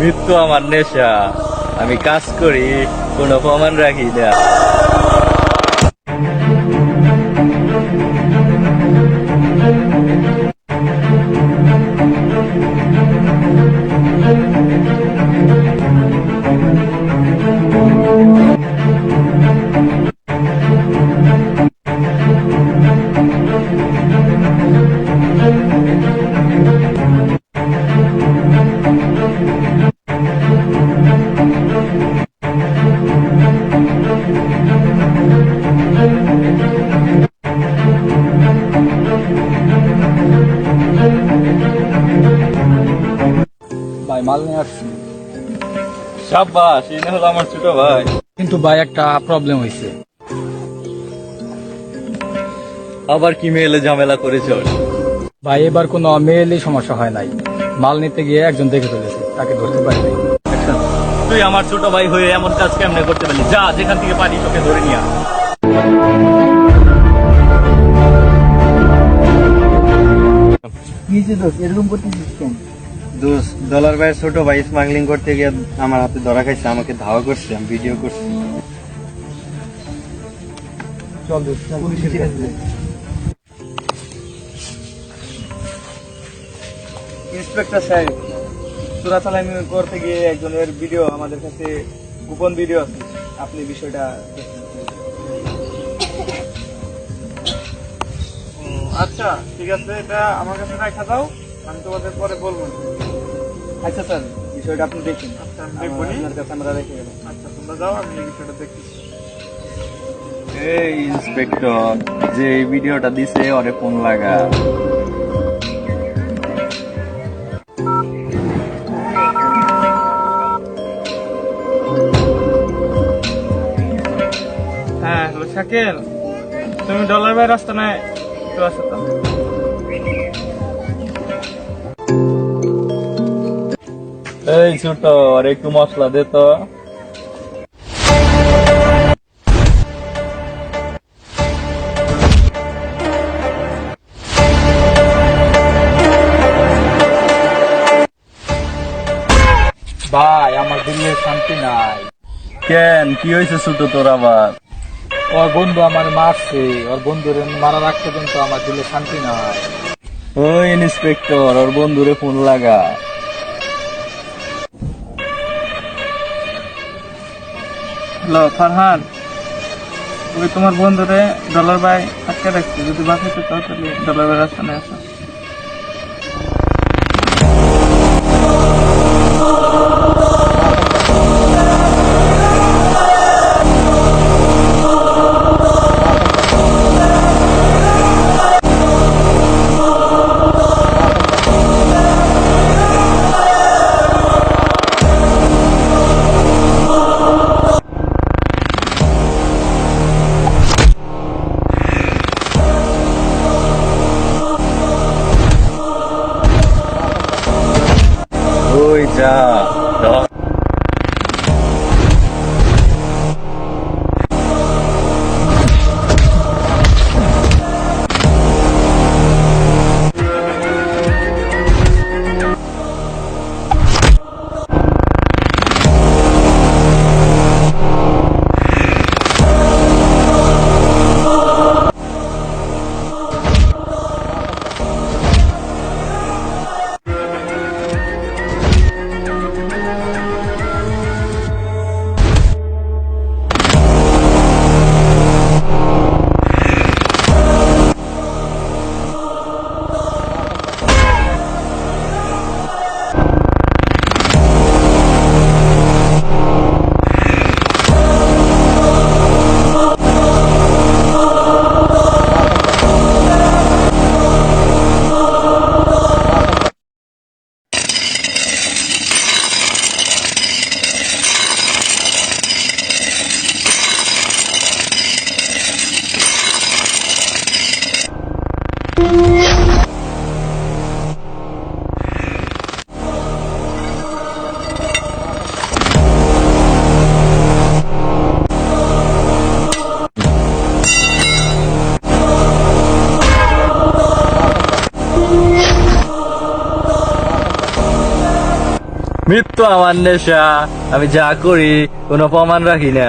মৃত্যু আমার নেশা। আমি কাজ করি কোনো প্রমাণ রাখি না। মাল নিয়ে আসছি। সাব্বাস এই হলো আমার ছোট ভাই। কিন্তু ভাই একটা প্রবলেম হয়েছে আবার কি মেয়েলে ঝামেলা করেছ? ভাই এবার কোনো মেয়েলি সমস্যা হয় নাই। মাল নিতে গিয়ে একজন দেখে ফেলেছে তাকে ধরতে পারিনি তুই আমার ছোট ভাই হয়ে এমন কাজ কেমনে করতে পারলি? যা যেখান থেকে পারি তোকে ধরে নিয়ে। দোষ ডলার ভাইয়ের ছোট ভাই স্মাগলিং করতে গিয়ে আমার হাতে ধরা খাইছে আমাকে ধাওয়া করছে আমি ভিডিও করছি। ইন্সপেক্টর সাহেব চোরাচালানি করতে গিয়ে একজনের ভিডিও আমাদের কাছে গোপন ভিডিও আছে। আপনি বিষয়টা আচ্ছা ঠিক আছে এটা আমার কাছে রাখা দাও আমি তোমাদের পরে বলব। আচ্ছা স্যার বিষয়টা আপনি দেখুন। আচ্ছা আপনার কাছে আমরা রেখে গেলাম আচ্ছা তোমরা যাও আমি এই বিষয়টা দেখতেছি। এই ইন্সপেক্টর যে এই ভিডিওটা দিছে ওরে ফোন লাগা। হ্যাঁ হ্যালো শাকিল। তুমি ডলার ভাই রাস্তা নয় একটু আসো তো। এই ছোট, আর একটু মশলা দে তো। ভাই, আমার দিল্লির শান্তি নাই। কেন? কি হয়েছে ছোট তোর আবার? ওর বন্ধু আমার মারছে, ওর বন্ধুর মারার আগ পর্যন্ত আমার দিলে শান্তি নাই। ওই ইন্সপেক্টর, ওর বন্ধুরে ফোন লাগা। হ্যালো ফারহান ওই তোমার বন্ধুরে ডলার বাই আটকে রাখছে, যদি বাঁচাইতে চাও তাহলে ডলার বাই রাস্তা নিয়ে আসো। Yeah. তো আমার নেশা। আমি যা করি কোনো প্রমাণ রাখি না।